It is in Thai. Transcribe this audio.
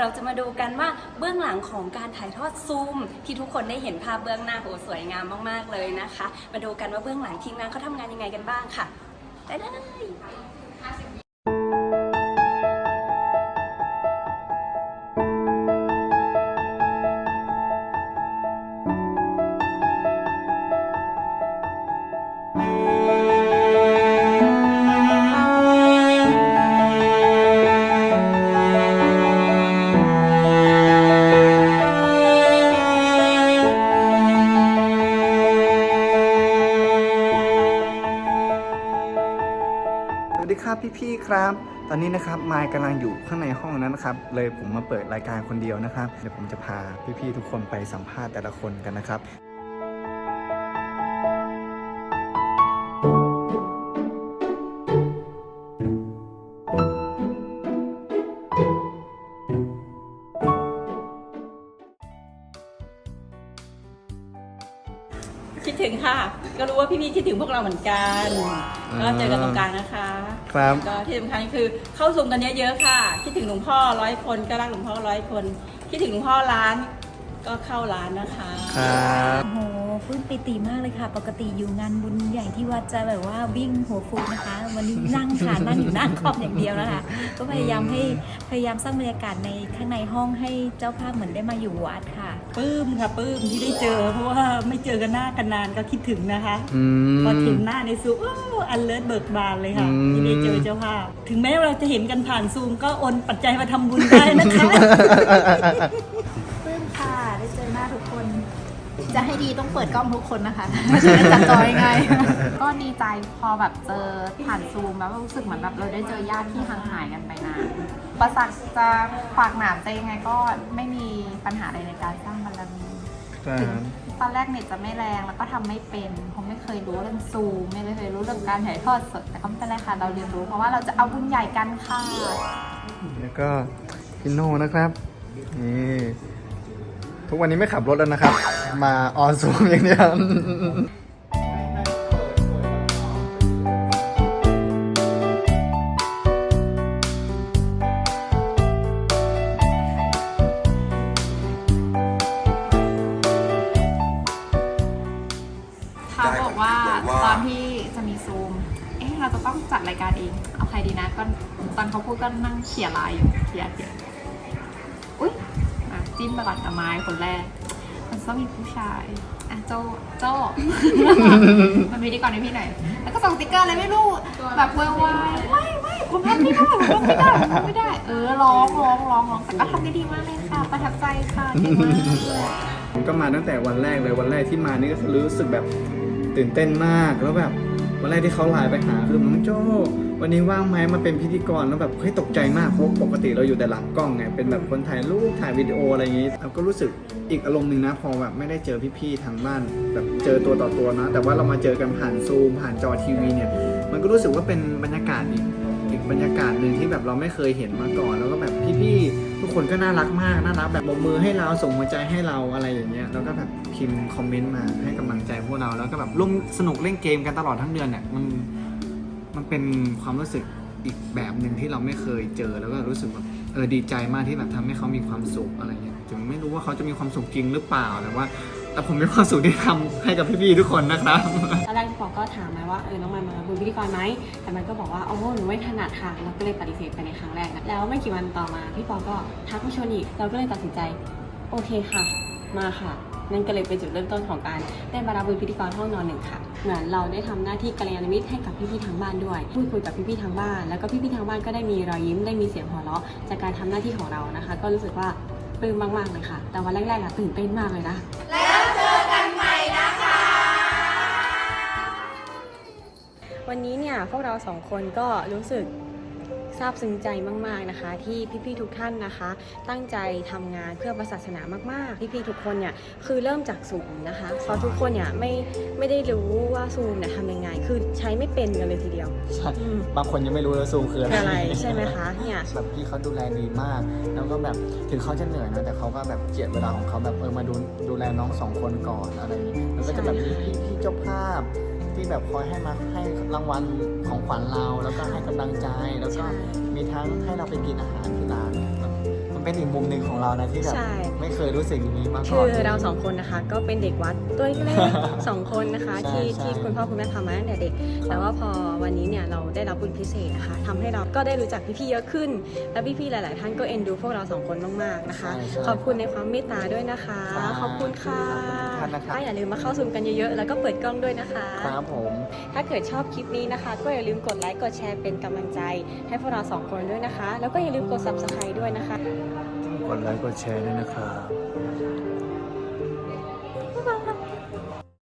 เราจะมาดูกันว่าเบื้องหลังของการถ่ายทอดซูม ที่ทุกคนได้เห็นภาพเบื้องหน้าโหสวยงามมากๆเลยนะคะ มาดูกันว่าเบื้องหลังทีมงานเขาทำงานยังไงกันบ้างค่ะได้เลย พี่ๆครับ ตอนนี้นะครับมายกำลังอยู่ข้างในห้องนั้นนะครับ เลยผมมาเปิดรายการคนเดียวนะครับ เดี๋ยวผมจะพาพี่ๆทุกคนไปสัมภาษณ์แต่ละคนกันนะครับ คิดถึงค่ะ ก็รู้ว่าพี่ๆคิดถึงพวกเราเหมือนกันอ่าก็เจอกันตรงกลางนะคะครับ ก็ที่สำคัญคือเข้าซูมกันเยอะๆค่ะ คิดถึงหลวงพ่อร้อยคนก็รักหลวงพ่อร้อยคน คิดถึงหลวงพ่อร้าน ก็เข้าร้านนะคะครับ โอ้โห ปลื้มปิติมากเลยค่ะ ปกติอยู่งานบุญใหญ่ที่วัดจะแบบว่าวิ่งหัวฟูนะคะ วันนี้นั่งค่ะนั่งอยู่หน้าคอมอย่างเดียวนะคะ ก็พยายามให้พยายามสร้างบรรยากาศในข้างในห้องให้เจ้าภาพเหมือนได้มาอยู่วัดค่ะปลื้มค่ะปลื้มที่ได้เจอ เพราะว่าไม่เจอกันหน้ากันนานก็คิดถึงนะคะอืม พอเห็นหน้าในซูมอ้าวอันเลิศเบิกบานเลยค่ะ อืม ที่ได้เจอเจ้าภาพ ถึงแม้เราจะเห็นกันผ่านซูมก็โอนปัจจัยมาทำบุญได้นะคะ ปลื้มค่ะ ได้เจอหน้าทุกคน จะให้ดีต้องเปิดกล้องทุกคนนะคะจะได้จัดต่อยังไงก็ดีใจพอแบบเจอผ่านซูมแล้วรู้สึกเหมือนแบบเราได้เจอญาติที่ห่างหายกันไปนานประสักจะฝากหนามจะยังไงก็ไม่มีปัญหาอะไรในการสร้างบารมีครับถึงตอนแรกเน็ตจะไม่แรงแล้วก็ทำไม่เป็นเพราะไม่เคยรู้เรื่องซูมไม่เคยรู้เรื่องการถ่ายทอดสดแต่ก็ไม่เป็นไรค่ะเราเรียนรู้เพราะว่าเราจะเอาบุญใหญ่กันค่ะแล้วก็พี่โน่นะครับนี่ ทุกวันนี้ไม่ขับรถแล้วนะครับ มาออนซูมอย่างเดียวเขาบอกว่าตอนที่จะมีซูม เอ๊ะเราจะต้องจัดรายการเอง เอาใครดีนะก็ตอนเขาพูดก็นั่งเขียนลายอยู่เขียนเขียอุ้ย จิ้มประวัติกับไม้คนแรก มันต้องมีผู้ชายอะโจโจ มันมีดีก่อนในพี่หน่อยแล้วก็ส่งสติ๊กเกอร์อะไรไม่รู้แบบวายวายไม่ไม่ผมทำไม่ได้ผมทำไม่ได้ผมทำไม่ได้ เออร้องร้องร้องร้องแต่ก็ทำได้ดีมากเลยค่ะ ประทับใจค่ะเก่งมากเลยผมก็มาตั้งแต่วันแรกเลยวันแรกที่มานี่ก็คือรู้สึกแบบตื่นเต้นมากแล้วแบบ วันแรกที่เขาไลน์ไปหาคือน้องโจ้วันนี้ว่างไหมมาเป็นพิธีกรแล้วแบบเฮ้ยตกใจมากเพราะปกติเราอยู่แต่หลังกล้องไงเป็นแบบคนถ่ายรูปถ่ายวิดีโออะไรอย่างนี้เราก็รู้สึกอีกอารมณ์หนึ่งนะพอแบบไม่ได้เจอพี่ๆทางบ้านแบบเจอตัวต่อตัวนะแต่ว่าเรามาเจอกันผ่านซูมผ่านจอทีวีเนี่ยมันก็รู้สึกว่าเป็นบรรยากาศอีกอีก บรรยากาศหนึ่งที่แบบเราไม่เคยเห็นมาก่อน แล้วก็แบบพี่ๆทุกคนก็น่ารักมากน่ารักแบบบกมือให้เราส่งหัวใจให้เราอะไรอย่างเงี้ยแล้วก็แบบพิมพ์คอมเมนต์มาให้กำลังใจพวกเราแล้วก็แบบร่วมสนุกเล่นเกมกันตลอดทั้งเดือนเนี่ยมันมันเป็นความรู้สึกอีกแบบหนึ่งที่เราไม่เคยเจอแล้วก็รู้สึกแบบเออดีใจมากที่แบบทำให้เขามีความสุขอะไรเงี้ยถึงไม่รู้ว่าเขาจะมีความสุขจริงหรือเปล่าแต่ว่า แต่ผมมีความสุขที่ทำให้กับพี่ๆทุกคนนะครับ ตอนแรกพี่ปอก็ถามมาว่าเออน้องมันมาเป็นพิธีกรไหมแต่มันก็บอกว่าโอ้โหหนูไม่ถนัดค่ะเราก็เลยปฏิเสธไปในครั้งแรกนะแล้วไม่กี่วันต่อมาพี่ปอก็ทักมาชวนอีกเราก็เลยตัดสินใจโอเคค่ะ มาค่ะ นั่นก็เลยเป็นจุดเริ่มต้นของการได้มารับเป็นพิธีกรห้องนอนหนึ่งค่ะเหมือนเราได้ทำหน้าที่กัลยาณมิตรให้กับพี่ๆทางบ้านด้วยพูดคุยกับพี่ๆทางบ้าน แล้วก็พี่ๆทางบ้านก็ได้มีรอยยิ้มได้มีเสียงหัวเราะจากการทำหน้าที่ของเรานะคะ ก็รู้สึกว่าปลื้มมากๆเลยค่ะ แต่วันแรกๆอะตื่นเต้นมากเลยนะ วันนี้เนี่ยพวกเราสองคนก็รู้สึกซาบซึ้งใจมาก ๆ นะคะ ที่พี่ ๆ ทุกท่านนะคะ ตั้งใจทำงานเพื่อพระศาสนามาก ๆ พี่ ๆ ทุกคนเนี่ยคือเริ่มจากศูนย์นะคะเพราะทุกคนเนี่ยไม่ไม่ได้รู้ว่าซูมเนี่ยทำยังไง คือใช้ไม่เป็นกันเลยทีเดียวใช่อืมบางคนยังไม่รู้เลยซูมคือคืออะอะไรไรใช่ไหมคะเนี่ยแบบพี่เขาดูแลดีมาก แล้วก็แบบถึงเขาจะเหนื่อยนะแต่เขาก็แบบเจียดเวลาของเขาแบบเออมาดูดูแลน้องสองคนก่อนอะไรอย่างนี้แล้วก็จะแบบมีพี่พี่เจ้าภาพ ที่แบบคอยให้มาให้รางวัลของขวัญเรา แล้วก็ให้กำลังใจแล้วก็ใช่มีทั้งให้เราไปกินอาหารที่ร้านแบบบางมัน เป็นอีกมุมหนึ่งของเรานะที่แบบใช่ ไม่เคยรู้สึกอย่างนี้มาก่คือน อเราสองคนนะคะก็เป็นเด็กวัดตัวเล็กๆ สองคนนะคะใช่ที่ใช่ ที่คุณพ่อคุณแม่พามาตั้งแต่เด็ก แต่ว่าพอวันนี้เนี่ยเราได้รับบุญพิเศษนะคะทำให้เราก็ได้รู้จักพี่ๆเยอะขึ้น และพี่ๆหลาย ๆ ท่านก็เอ็นดูพวกเราสองคนมากๆนะคะ ใช่ใช่ขอบคุณในความเมตตาด้วยนะคะ ครับขอบคุณค่ะขอบคุณทุกท่านนะครับ ก็อย่าลืมมาเข้าซูมกันเยอะๆ แล้วก็เปิดกล้องด้วยนะคะ ครับผม ถ้าเกิดชอบคลิปนี้นะคะ ก็อย่าลืมกดไลค์กดแชร์เป็นกำลังใจ ให้พวกเราสองคนด้วยนะคะ แล้วก็อย่าลืมกด subscribe ด้วยนะคะ กดไลค์กดแชร์ด้วยนะครับ